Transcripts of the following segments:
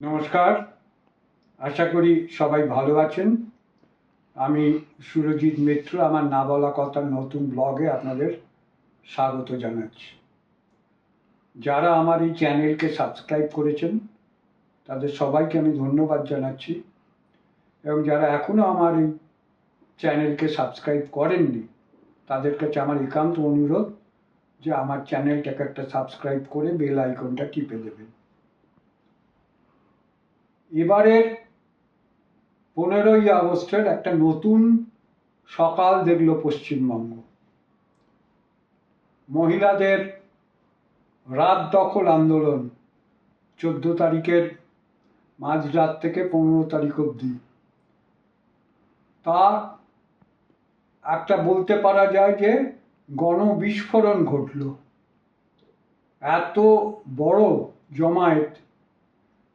নমস্কার। আশা করি সবাই ভালো আছেন। আমি সুরজিৎ মিত্র, আমার না বলা কথার নতুন ব্লগে আপনাদের স্বাগত জানাচ্ছি। যারা আমার এই চ্যানেলকে সাবস্ক্রাইব করেছেন, তাদের সবাইকে আমি ধন্যবাদ জানাচ্ছি। এবং যারা এখনও আমার এই চ্যানেলকে সাবস্ক্রাইব করেননি, তাদের কাছে আমার একান্ত অনুরোধ যে আমার চ্যানেলটাকে একটা সাবস্ক্রাইব করে বেল আইকনটা টিপে দেবেন। এবারের পনেরোই আগস্টের একটা নতুন সকাল দেখল পশ্চিমবঙ্গ। মহিলাদের রাত দখল আন্দোলন চোদ্দ তারিখের মাঝরাত থেকে পনেরো তারিখ অবধি। তা একটা বলতে পারা যায় যে গণবিস্ফোরণ ঘটল। এত বড় জমায়েত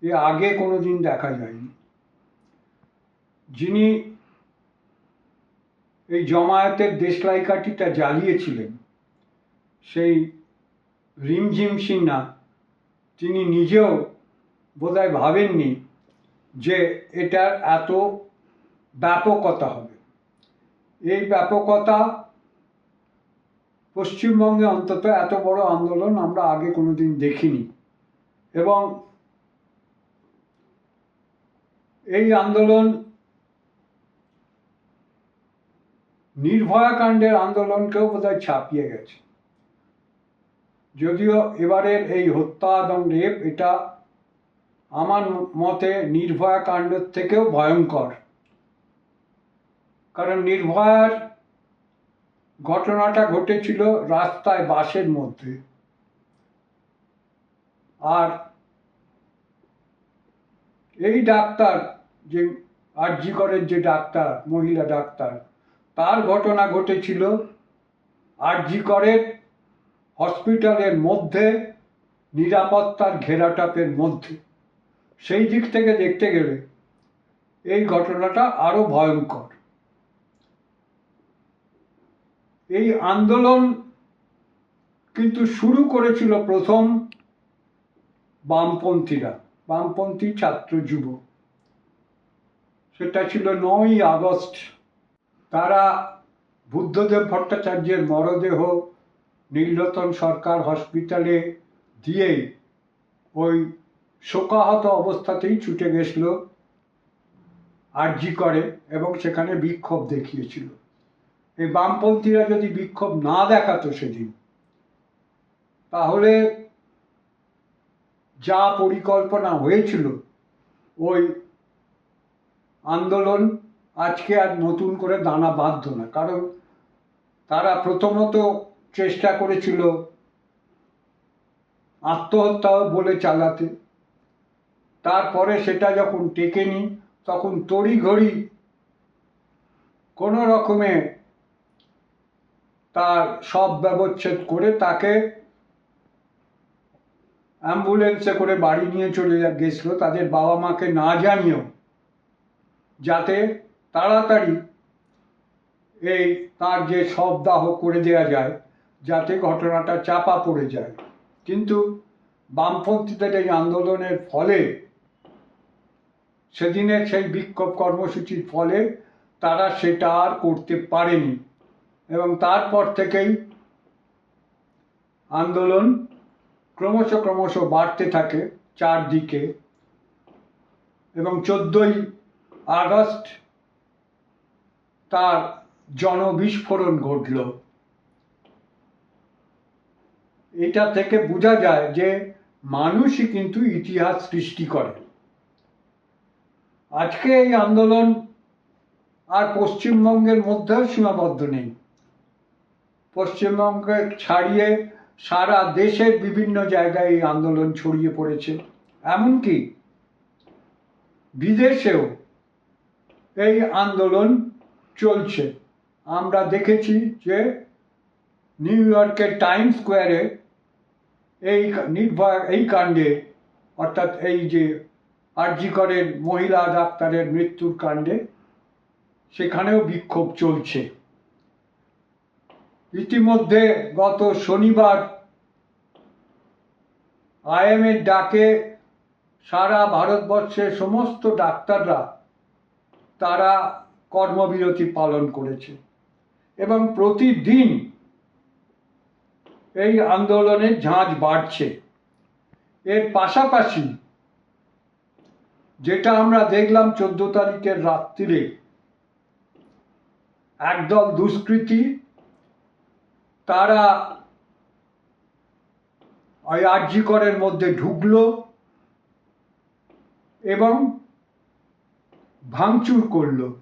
এ আগে কোনো দিন দেখা যায়নি। যিনি এই জমায়েতের দেশলাই কাঠিটা জ্বালিয়েছিলেন, সেই রিমঝিম সিনহা, তিনি নিজেও বোধহয় ভাবেননি যে এটার এত ব্যাপকতা হবে। এই ব্যাপকতা পশ্চিমবঙ্গে অন্তত এত বড় আন্দোলন আমরা আগে কোনোদিন দেখিনি। এবং এই আন্দোলন নির্ভয়া কাণ্ডের আন্দোলনকেও বোধহয় ছাপিয়ে গেছে। যদিও এবারের এই হত্যা এবং রেপ এটা আমার মতে নির্ভয়া কাণ্ডের থেকেও ভয়ঙ্কর। কারণ নির্ভয়ার ঘটনাটা ঘটেছিল রাস্তায় বাসের মধ্যে। আর এই ডাক্তার যে আরজি করের যে ডাক্তার, মহিলা ডাক্তার, তার ঘটনা ঘটেছিল আরজি করের হসপিটালের মধ্যে, নিরাপত্তার ঘেরাটাপের মধ্যে। সেই দিক থেকে দেখতে গেলে এই ঘটনাটা আরও ভয়ঙ্কর। এই আন্দোলন কিন্তু শুরু করেছিল প্রথম বামপন্থীরা, বামপন্থী ছাত্র যুব সেটা ছিল নয়ই আগস্ট। তারা বুদ্ধদেব ভট্টাচার্যের মরদেহ নীলরতন সরকার হসপিটালে দিয়ে ওই শোকাহত অবস্থাতেই ছুটে গেছিল, আরজি করে এবং সেখানে বিক্ষোভ দেখিয়েছিল। এই বামপন্থীরা যদি বিক্ষোভ না দেখাতো সেদিন, তাহলে যা পরিকল্পনা হয়েছিল, ওই আন্দোলন আজকে আর নতুন করে দানা বাঁধত না। কারণ তারা প্রথমত চেষ্টা করেছিল আত্মহত্যা বলে চালাতে। তারপরে সেটা যখন টেকেনি, তখন তড়িঘড়ি কোনো রকমে তার সব ব্যবচ্ছেদ করে তাকে অ্যাম্বুলেন্সে করে বাড়ি নিয়ে চলে গেছিল। তাদের বাবা মাকে না জানিয়েও যাতে তাড়াতাড়ি এই তার যে শবদাহ করে দেওয়া যায়, যাতে ঘটনাটা চাপা পড়ে যায়। কিন্তু বামপন্থীদের এই আন্দোলনের ফলে, সেদিনের সেই বিক্ষোভ কর্মসূচির ফলে তারা সেটা আর করতে পারেনি এবং তারপর থেকেই আন্দোলন ক্রমশ ক্রমশ বাড়তে থাকে চারদিকে এবং চোদ্দই আগস্ট তার জনবিস্ফোরণ ঘটল। এটা থেকে বোঝা যায় যে মানুষই কিন্তু ইতিহাস সৃষ্টি করে। আজকে এই আন্দোলন আর পশ্চিমবঙ্গের মধ্যেও সীমাবদ্ধ নেই। পশ্চিমবঙ্গে ছাড়িয়ে সারা দেশের বিভিন্ন জায়গায় এই আন্দোলন ছড়িয়ে পড়েছে। এমনকি বিদেশেও এই আন্দোলন চলছে। আমরা দেখেছি যে নিউ ইয়র্কের টাইম স্কোয়ারে এই নির্ভয়া, এই কাণ্ডে, অর্থাৎ এই যে আরজিকরের মহিলা ডাক্তারের মৃত্যুর কাণ্ডে, সেখানেও বিক্ষোভ চলছে। ইতিমধ্যে গত শনিবার আইএমের ডাকে সারা ভারতবর্ষের সমস্ত ডাক্তাররা তারা কর্মবিরতি পালন করেছে। এবং প্রতিদিন এই আন্দোলনের ঝাঁজ বাড়ছে। এর পাশাপাশি যেটা আমরা দেখলাম চোদ্দ তারিখের রাত্রিরে, একদল দুষ্কৃতী, তারা ওই আর্যিকরের মধ্যে ঢুকলো এবং ভাঙচুর করল।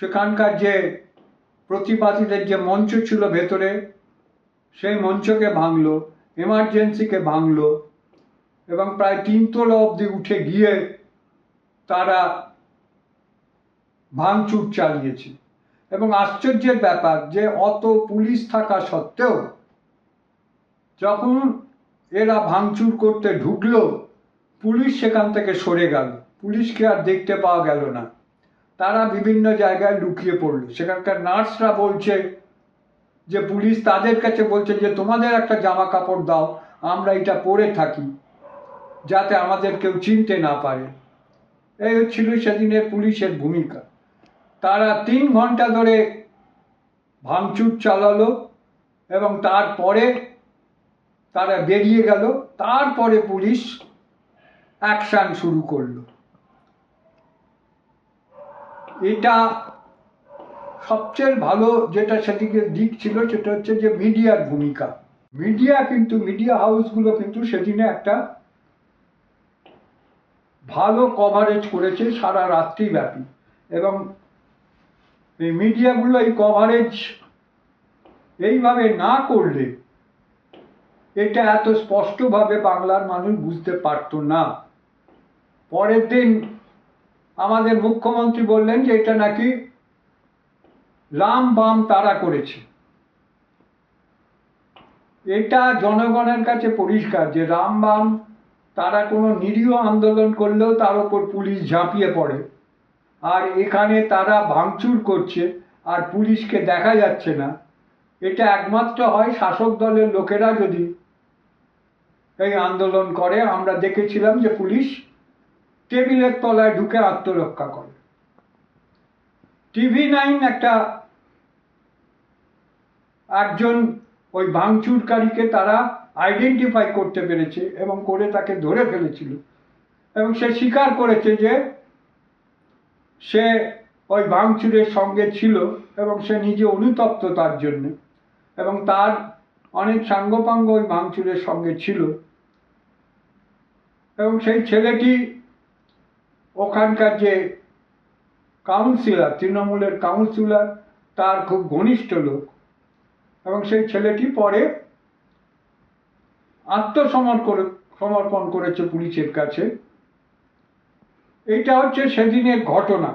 সেখানকার যে প্রতিবাদীদের যে মঞ্চ ছিল ভেতরে, সেই মঞ্চকে ভাঙলো এমার্জেন্সিকে ভাঙলো এবং প্রায় তিনতলা অবধি উঠে গিয়ে তারা ভাঙচুর চালিয়েছে। এবং আশ্চর্যের ব্যাপার যে অত পুলিশ থাকা সত্ত্বেও যখন এরা ভাঙচুর করতে ঢুকলো, পুলিশ সেখান থেকে সরে গেল। পুলিশকে আর দেখতে পাওয়া গেল না। তারা বিভিন্ন জায়গায় লুকিয়ে পড়ল। সেখানকার নার্সরা বলছে যে, পুলিশ তাদের কাছে বলছে যে, তোমাদের একটা জামা কাপড় দাও, আমরা এটা পরে থাকি, যাতে আমাদের কেউ চিনতে না পারে। এই ছিল সেদিনের পুলিশের ভূমিকা। তারা তিন ঘণ্টা ধরে ভাঙচুর চালালো এবং তারপরে তারা বেরিয়ে গেল। তারপরে পুলিশ অ্যাকশান শুরু করল। এটা সবচেয়ে ভালো যেটা সেদিকে দিক ছিল, সেটা হচ্ছে যে মিডিয়ার ভূমিকা। মিডিয়া কিন্তু, মিডিয়া হাউসগুলো কিন্তু সেদিনে একটা ভালো কভারেজ করেছে সারা রাত্রি ব্যাপী এবং এই মিডিয়াগুলো এই কভারেজ এইভাবে না করলে এটা এত স্পষ্টভাবে বাংলার মানুষ বুঝতে পারতো না। পরের দিন আমাদের মুখ্যমন্ত্রী বললেন যে এটা নাকি রাম বাম তারা করেছে। এটা জনগণের কাছে পরিষ্কার যে রাম বাম তারা কোনো নিরীহ আন্দোলন করলেও তার ওপর পুলিশ ঝাঁপিয়ে পড়ে। আর এখানে তারা ভাঙচুর করছে আর পুলিশকে দেখা যাচ্ছে না। এটা একমাত্র হয় শাসক দলের লোকেরা যদি এই আন্দোলন করে। আমরা দেখেছিলাম যে পুলিশ টেবিলের তলায় ঢুকে আত্মরক্ষা করে। টিভি নাইন একটা একজন ওই ভাঙচুরকারীকে তারা আইডেন্টিফাই করতে পেরেছে এবং করে তাকে ধরে ফেলেছিল। এবং সে স্বীকার করেছে যে সে ওই ভাঙচুরের সঙ্গে ছিল এবং সে নিজে অনুতপ্ত তার জন্য। এবং তার অনেক সাঙ্গপাঙ্গ ওই ভাঙচুরের সঙ্গে ছিল। এবং সেই ছেলেটি ওখানকার যে কাউন্সিলর, তৃণমূলের কাউন্সিলর, তার খুব ঘনিষ্ঠ লোক। এবং সেই ছেলেটি পরে আত্মসমর্পণ সমর্পণ করেছে পুলিশের কাছে। এইটা হচ্ছে সেদিনের ঘটনা।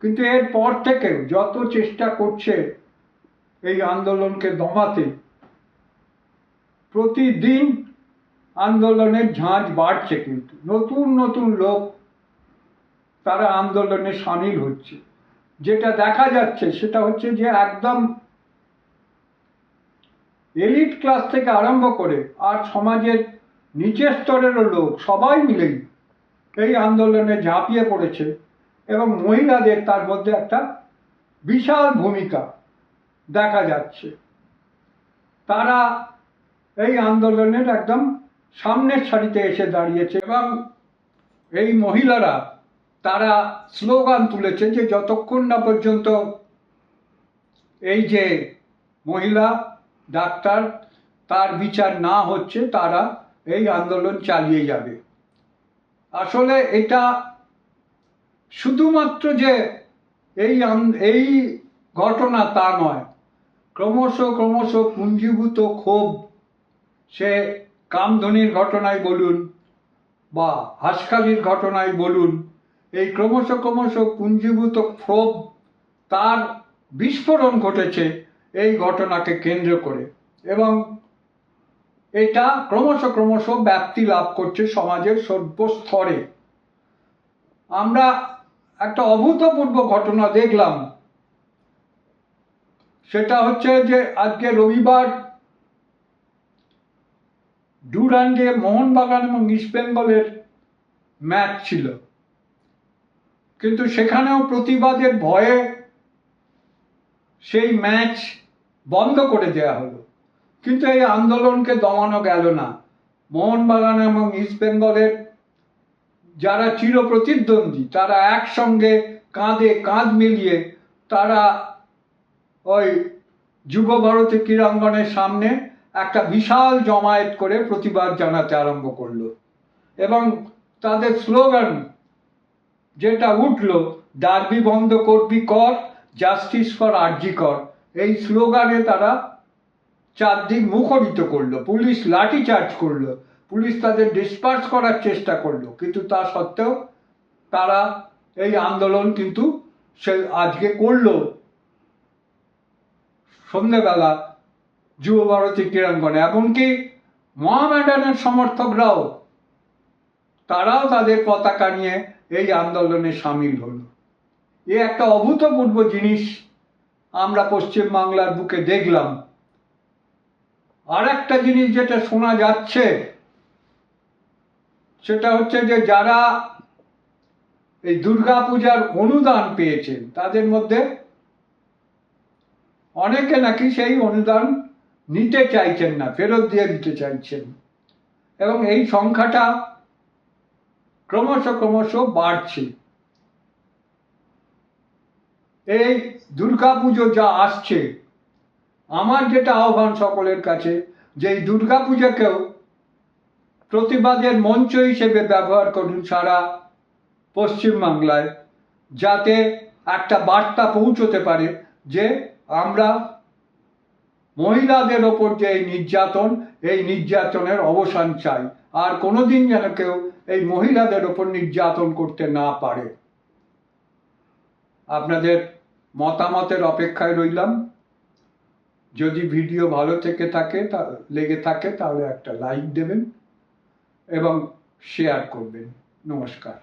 কিন্তু এর পর থেকে যত চেষ্টা করছে এই আন্দোলনকে দমাতে, প্রতিদিন আন্দোলনের ঝাঁজ বাড়ছে কিন্তু। নতুন নতুন লোক তারা আন্দোলনে সামিল হচ্ছে। যেটা দেখা যাচ্ছে সেটা হচ্ছে যে একদম এলিট ক্লাস থেকে আরম্ভ করে আর সমাজের নিচের স্তরেরও লোক সবাই মিলেই এই আন্দোলনে ঝাঁপিয়ে পড়েছে এবং মহিলাদের তার মধ্যে একটা বিশাল ভূমিকা দেখা যাচ্ছে। তারা এই আন্দোলনের একদম সামনের সারিতে এসে দাঁড়িয়েছে এবং এই মহিলারা, তারা স্লোগান তুলেছে যে যতক্ষণ না পর্যন্ত এই যে মহিলা, ডাক্তার, তার বিচার না হচ্ছে, তারা এই আন্দোলন চালিয়ে যাবে। আসলে এটা শুধুমাত্র যে এই এই ঘটনা তা নয়, ক্রমশ ক্রমশ পুঞ্জীভূত ক্ষোভ সে কামধনির ঘটনায় বলুন বা হাসখালির ঘটনায় বলুন, এই ক্রমশ ক্রমশ পুঞ্জীভূত ক্ষোভ তার বিস্ফোরণ ঘটেছে এই ঘটনাকে কেন্দ্র করে এবং এটা ক্রমশ ক্রমশ ব্যাপ্তি লাভ করছে সমাজের সর্বস্তরে। আমরা একটা অভূতপূর্ব ঘটনা দেখলাম। সেটা হচ্ছে যে আজকে রবিবার ডুরান্ডে মোহনবাগান এবং ইস্ট বেঙ্গলের ম্যাচ ছিল। কিন্তু সেখানেও প্রতিবাদের ভয়ে সেই ম্যাচ বন্ধ করে দেওয়া হলো। কিন্তু এই আন্দোলনকে দমানো গেল না। মোহনবাগান এবং ইস্ট বেঙ্গলের যারা চির প্রতিদ্বন্দ্বী তারা একসঙ্গে কাঁধে কাঁধ মিলিয়ে তারা ওই যুব ভারতী ক্রীড়াঙ্গনের সামনে একটা বিশাল জমায়েত করে প্রতিবাদ জানাতে আরম্ভ করল। এবং তাদের স্লোগান, যেটা উঠল ডার্বি বন্ধ করবি কর, জাস্টিস ফর আরজি কর। এই স্লোগানে তারা চারদিক মুখরিত করল, পুলিশ লাঠি চার্জ করল, পুলিশ তাদের ডিসপার্স করার চেষ্টা করল, কিন্তু তা সত্ত্বেও তারা এই আন্দোলন কিন্তু সে আজকে করল। সন্ধ্যেবেলা যুব ভারতী ক্রীড়াঙ্গনে এমনকি মহামেডানের সমর্থকরাও, তারাও তাদের পতাকা নিয়ে এই আন্দোলনে সামিল হলো। এ একটা অভূতপূর্ব জিনিস আমরা পশ্চিমবাংলার বুকে দেখলাম। আর একটা জিনিস যেটা শোনা যাচ্ছে, সেটা হচ্ছে যে যারা এই দুর্গা পূজার অনুদান পেয়েছেন, তাদের মধ্যে অনেকে নাকি সেই অনুদান নিতে চাইছেন না, ফেরত দিয়ে দিতে চাইছেন। এবং এই সংখ্যাটা ক্রমশ ক্রমশ বাড়ছে। এই দুর্গাপুজো যা আসছে, আমার যেটা আহ্বান সকলের কাছে, যে এই দুর্গাপূজাকেও প্রতিবাদের মঞ্চ হিসেবে ব্যবহার করুন সারা পশ্চিমবাংলায়, যাতে একটা বার্তা পৌঁছতে পারে যে আমরা মহিলাদের ওপর যে এই নির্যাতন, এই নির্যাতনের অবসান চাই। আর কোনোদিন যেন কেউ এই মহিলাদের ওপর নির্যাতন করতে না পারে। আপনাদের মতামতের অপেক্ষায় রইলাম। যদি ভিডিও ভালো থেকে থাকে, তা লেগে থাকে, তাহলে একটা লাইক দেবেন এবং শেয়ার করবেন। নমস্কার।